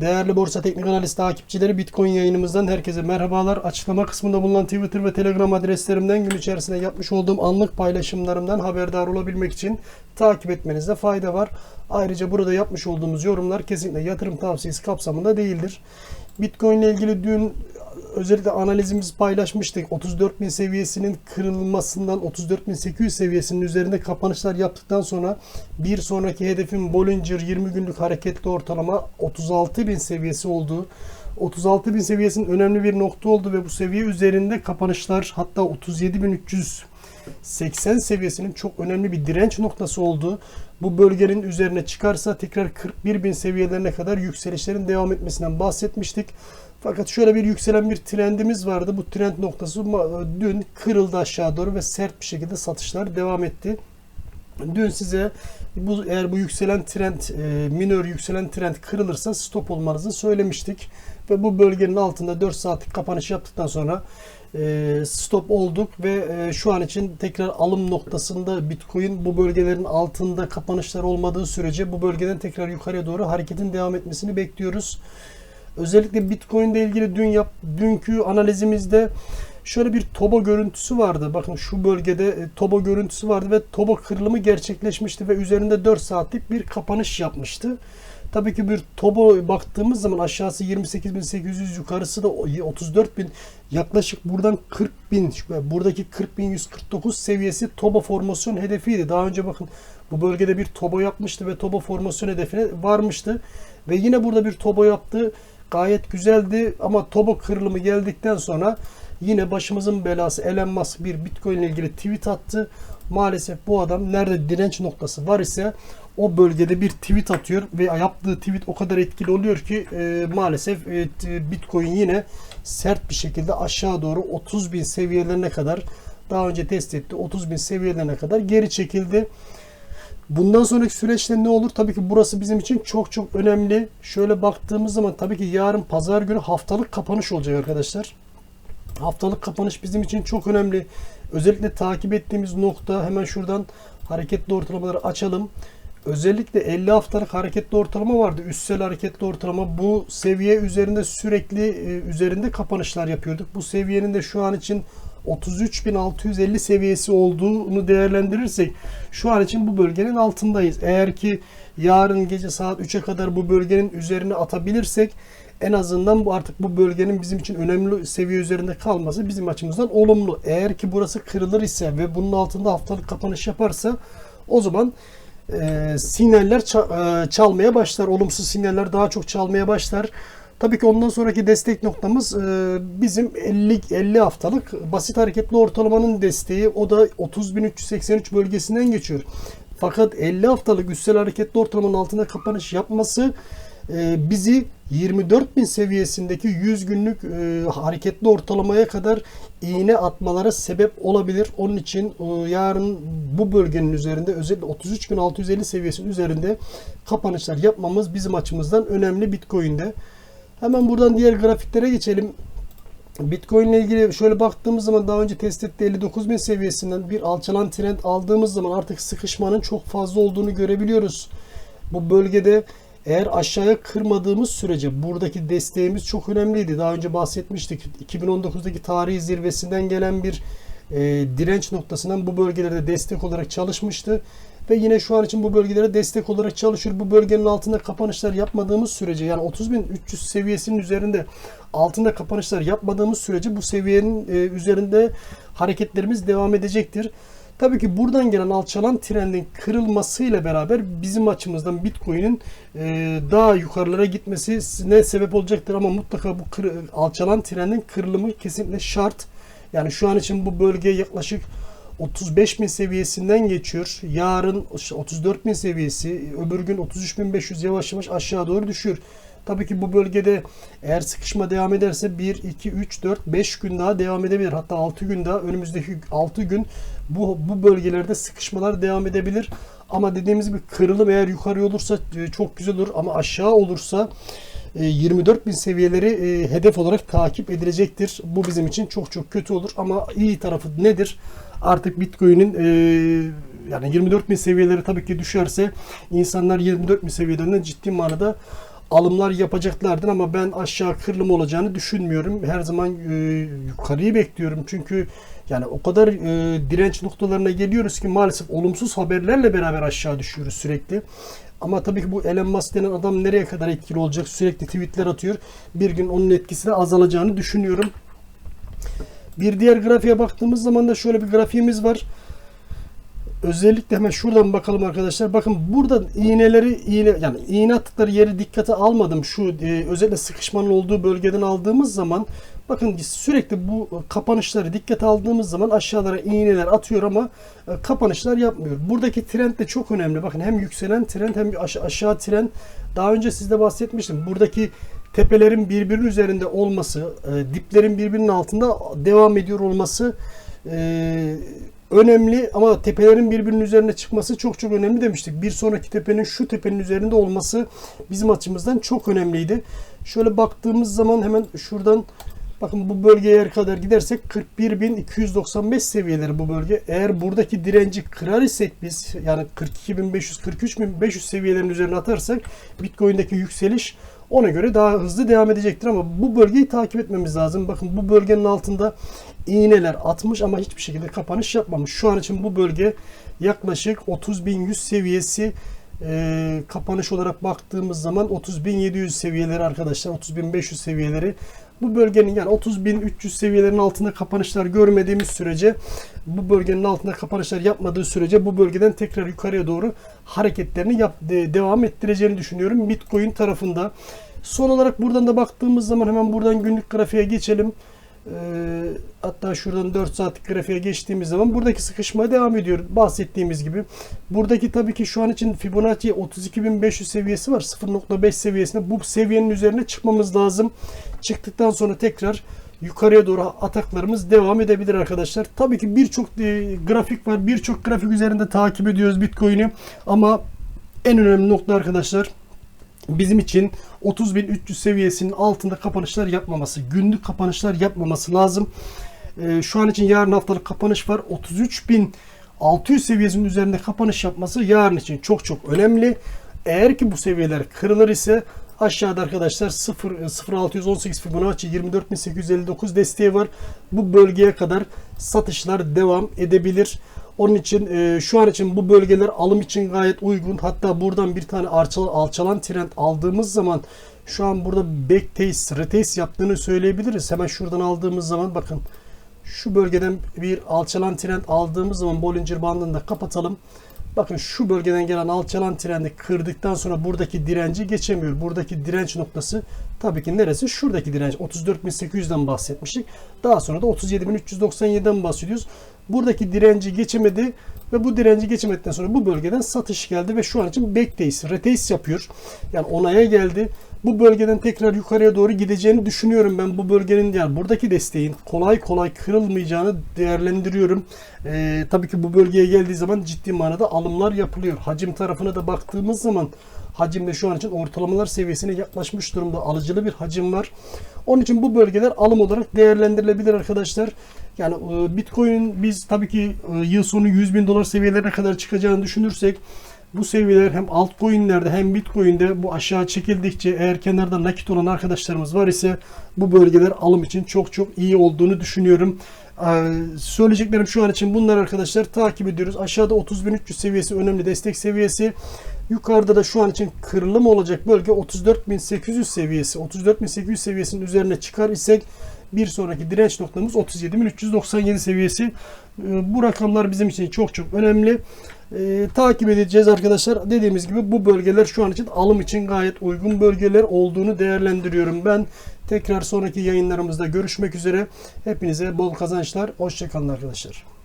Değerli Borsa Teknik Analiz takipçileri Bitcoin yayınımızdan herkese merhabalar. Açıklama kısmında bulunan Twitter ve Telegram adreslerimden gün içerisinde yapmış olduğum anlık paylaşımlarımdan haberdar olabilmek için takip etmenizde fayda var. Ayrıca burada yapmış olduğumuz yorumlar kesinlikle yatırım tavsiyesi kapsamında değildir. Bitcoin ile ilgili dün özellikle analizimizi paylaşmıştık. 34.000 seviyesinin kırılmasından 34.800 seviyesinin üzerinde kapanışlar yaptıktan sonra bir sonraki hedefin Bollinger 20 günlük hareketli ortalama 36.000 seviyesi olduğu 36.000 seviyesinin önemli bir nokta oldu ve bu seviye üzerinde kapanışlar hatta 37.380 seviyesinin çok önemli bir direnç noktası olduğu bu bölgenin üzerine çıkarsa tekrar 41.000 seviyelerine kadar yükselişlerin devam etmesinden bahsetmiştik. Fakat şöyle bir yükselen bir trendimiz vardı. Bu trend noktası dün kırıldı aşağı doğru ve sert bir şekilde satışlar devam etti. Dün size bu eğer bu yükselen trend e, minör yükselen trend kırılırsa stop olmanızı söylemiştik ve bu bölgenin altında 4 saatlik kapanış yaptıktan sonra e, stop olduk ve e, şu an için tekrar alım noktasında Bitcoin bu bölgelerin altında kapanışlar olmadığı sürece bu bölgeden tekrar yukarıya doğru hareketin devam etmesini bekliyoruz. Özellikle Bitcoin ile ilgili dün yap, dünkü analizimizde şöyle bir toba görüntüsü vardı. Bakın şu bölgede e, toba görüntüsü vardı ve toba kırılımı gerçekleşmişti ve üzerinde 4 saatlik bir kapanış yapmıştı. Tabii ki bir toba baktığımız zaman aşağısı 28.800 yukarısı da 34.000 yaklaşık buradan 40.000 buradaki 40.149 seviyesi toba formasyon hedefiydi. Daha önce bakın bu bölgede bir toba yapmıştı ve toba formasyon hedefine varmıştı. Ve yine burada bir toba yaptı gayet güzeldi ama toba kırılımı geldikten sonra yine başımızın belası Elon Musk bir Bitcoin ile ilgili tweet attı. Maalesef bu adam nerede direnç noktası var ise o bölgede bir tweet atıyor ve yaptığı tweet o kadar etkili oluyor ki e, maalesef e, Bitcoin yine sert bir şekilde aşağı doğru 30 bin seviyelerine kadar daha önce test etti 30 bin seviyelerine kadar geri çekildi. Bundan sonraki süreçte ne olur? Tabii ki burası bizim için çok çok önemli. Şöyle baktığımız zaman tabii ki yarın pazar günü haftalık kapanış olacak arkadaşlar. Haftalık kapanış bizim için çok önemli. Özellikle takip ettiğimiz nokta hemen şuradan hareketli ortalamaları açalım. Özellikle 50 haftalık hareketli ortalama vardı. Üstsel hareketli ortalama bu seviye üzerinde sürekli e, üzerinde kapanışlar yapıyorduk. Bu seviyenin de şu an için 33.650 seviyesi olduğunu değerlendirirsek şu an için bu bölgenin altındayız. Eğer ki yarın gece saat 3'e kadar bu bölgenin üzerine atabilirsek en azından bu artık bu bölgenin bizim için önemli seviye üzerinde kalması bizim açımızdan olumlu. Eğer ki burası kırılır ise ve bunun altında haftalık kapanış yaparsa o zaman e, sinyaller e, çalmaya başlar. Olumsuz sinyaller daha çok çalmaya başlar. Tabii ki ondan sonraki destek noktamız e, bizim 50 50 haftalık basit hareketli ortalamanın desteği. O da 30.383 bölgesinden geçiyor. Fakat 50 haftalık üstel hareketli ortalamanın altında kapanış yapması e, bizi 24.000 seviyesindeki 100 günlük e, hareketli ortalamaya kadar iğne atmalara sebep olabilir. Onun için yarın bu bölgenin üzerinde özellikle 33.650 seviyesinin üzerinde kapanışlar yapmamız bizim açımızdan önemli Bitcoin'de. Hemen buradan diğer grafiklere geçelim. Bitcoin ile ilgili şöyle baktığımız zaman daha önce test ettiği 59 bin seviyesinden bir alçalan trend aldığımız zaman artık sıkışmanın çok fazla olduğunu görebiliyoruz. Bu bölgede eğer aşağıya kırmadığımız sürece buradaki desteğimiz çok önemliydi. Daha önce bahsetmiştik. 2019'daki tarihi zirvesinden gelen bir e, direnç noktasından bu bölgelerde destek olarak çalışmıştı. Ve yine şu an için bu bölgelere destek olarak çalışıyor. Bu bölgenin altında kapanışlar yapmadığımız sürece yani 30.300 seviyesinin üzerinde altında kapanışlar yapmadığımız sürece bu seviyenin e, üzerinde hareketlerimiz devam edecektir. Tabii ki buradan gelen alçalan trendin kırılmasıyla beraber bizim açımızdan Bitcoin'in e, daha yukarılara gitmesi ne sebep olacaktır ama mutlaka bu alçalan trendin kırılımı kesinlikle şart. Yani şu an için bu bölge yaklaşık 35 bin seviyesinden geçiyor. Yarın 34 bin seviyesi, öbür gün 33 bin 500 yavaş yavaş aşağı doğru düşüyor. Tabii ki bu bölgede eğer sıkışma devam ederse 1, 2, 3, 4, 5 gün daha devam edebilir. Hatta 6 gün daha önümüzdeki 6 gün bu, bu bölgelerde sıkışmalar devam edebilir. Ama dediğimiz gibi kırılım eğer yukarı olursa e, çok güzel olur ama aşağı olursa 24 e, bin seviyeleri e, hedef olarak takip edilecektir. Bu bizim için çok çok kötü olur ama iyi tarafı nedir? Artık Bitcoin'in yani 24 bin seviyeleri tabii ki düşerse insanlar 24 bin seviyelerinden ciddi manada alımlar yapacaklardır ama ben aşağı kırılım olacağını düşünmüyorum. Her zaman e, yukarıyı bekliyorum. Çünkü yani o kadar e, direnç noktalarına geliyoruz ki maalesef olumsuz haberlerle beraber aşağı düşüyoruz sürekli. Ama tabii ki bu Elon Musk denen adam nereye kadar etkili olacak? Sürekli tweetler atıyor. Bir gün onun etkisi de azalacağını düşünüyorum. Bir diğer grafiğe baktığımız zaman da şöyle bir grafiğimiz var. Özellikle hemen şuradan bakalım arkadaşlar. Bakın burada iğneleri iğne yani iğne attıkları yeri dikkate almadım. Şu e, özellikle sıkışmanın olduğu bölgeden aldığımız zaman bakın sürekli bu kapanışları dikkate aldığımız zaman aşağılara iğneler atıyor ama e, kapanışlar yapmıyor. Buradaki trend de çok önemli. Bakın hem yükselen trend hem aşağı, aşağı trend. Daha önce sizde bahsetmiştim. Buradaki tepelerin birbirinin üzerinde olması, e, diplerin birbirinin altında devam ediyor olması e, önemli ama tepelerin birbirinin üzerine çıkması çok çok önemli demiştik. Bir sonraki tepenin şu tepenin üzerinde olması bizim açımızdan çok önemliydi. Şöyle baktığımız zaman hemen şuradan bakın bu bölgeye kadar gidersek 41.295 seviyeleri bu bölge. Eğer buradaki direnci kırar isek biz yani 42.500 43.500 seviyelerin üzerine atarsak Bitcoin'deki yükseliş ona göre daha hızlı devam edecektir ama bu bölgeyi takip etmemiz lazım. Bakın bu bölgenin altında iğneler atmış ama hiçbir şekilde kapanış yapmamış. Şu an için bu bölge yaklaşık 30.100 seviyesi e, kapanış olarak baktığımız zaman 30.700 seviyeleri arkadaşlar 30.500 seviyeleri bu bölgenin yani 30.300 seviyelerin altında kapanışlar görmediğimiz sürece bu bölgenin altında kapanışlar yapmadığı sürece bu bölgeden tekrar yukarıya doğru hareketlerini yap, de, devam ettireceğini düşünüyorum Bitcoin tarafında. Son olarak buradan da baktığımız zaman hemen buradan günlük grafiğe geçelim. Ee, hatta şuradan 4 saatlik grafiğe geçtiğimiz zaman buradaki sıkışma devam ediyor bahsettiğimiz gibi. Buradaki tabii ki şu an için Fibonacci 32.500 seviyesi var. 0.5 seviyesinde bu seviyenin üzerine çıkmamız lazım. Çıktıktan sonra tekrar yukarıya doğru ataklarımız devam edebilir arkadaşlar. Tabii ki birçok e, grafik var. Birçok grafik üzerinde takip ediyoruz Bitcoin'i. Ama en önemli nokta arkadaşlar bizim için 30.300 seviyesinin altında kapanışlar yapmaması, günlük kapanışlar yapmaması lazım. Ee, şu an için yarın haftalık kapanış var. 33.600 seviyesinin üzerinde kapanış yapması yarın için çok çok önemli. Eğer ki bu seviyeler kırılır ise aşağıda arkadaşlar 0 0618 Fibonacci 24859 desteği var. Bu bölgeye kadar satışlar devam edebilir. Onun için e, şu an için bu bölgeler alım için gayet uygun. Hatta buradan bir tane alçalan, alçalan trend aldığımız zaman şu an burada backtest, retest yaptığını söyleyebiliriz. Hemen şuradan aldığımız zaman bakın şu bölgeden bir alçalan trend aldığımız zaman Bollinger bandını da kapatalım. Bakın şu bölgeden gelen alçalan trendi kırdıktan sonra buradaki direnci geçemiyor. Buradaki direnç noktası tabii ki neresi? Şuradaki direnç. 34.800'den bahsetmiştik. Daha sonra da 37.397'den bahsediyoruz. Buradaki direnci geçemedi ve bu direnci geçemedikten sonra bu bölgeden satış geldi ve şu an için backdays, retrace yapıyor. Yani onaya geldi. Bu bölgeden tekrar yukarıya doğru gideceğini düşünüyorum ben. Bu bölgenin yani buradaki desteğin kolay kolay kırılmayacağını değerlendiriyorum. Ee, tabii ki bu bölgeye geldiği zaman ciddi manada alımlar yapılıyor. Hacim tarafına da baktığımız zaman hacimde şu an için ortalamalar seviyesine yaklaşmış durumda. Alıcılı bir hacim var. Onun için bu bölgeler alım olarak değerlendirilebilir arkadaşlar. Yani e, Bitcoin'in biz tabii ki e, yıl sonu 100 bin dolar seviyelerine kadar çıkacağını düşünürsek bu seviyeler hem altcoin'lerde hem Bitcoin'de bu aşağı çekildikçe eğer kenarda nakit olan arkadaşlarımız var ise bu bölgeler alım için çok çok iyi olduğunu düşünüyorum. Ee, söyleyeceklerim şu an için bunlar arkadaşlar takip ediyoruz. Aşağıda 30.300 seviyesi önemli destek seviyesi. Yukarıda da şu an için kırılım olacak bölge 34.800 seviyesi. 34.800 seviyesinin üzerine çıkar isek bir sonraki direnç noktamız 37.397 seviyesi. Ee, bu rakamlar bizim için çok çok önemli. Ee, takip edeceğiz arkadaşlar. Dediğimiz gibi bu bölgeler şu an için alım için gayet uygun bölgeler olduğunu değerlendiriyorum ben. Tekrar sonraki yayınlarımızda görüşmek üzere. Hepinize bol kazançlar. Hoşçakalın arkadaşlar.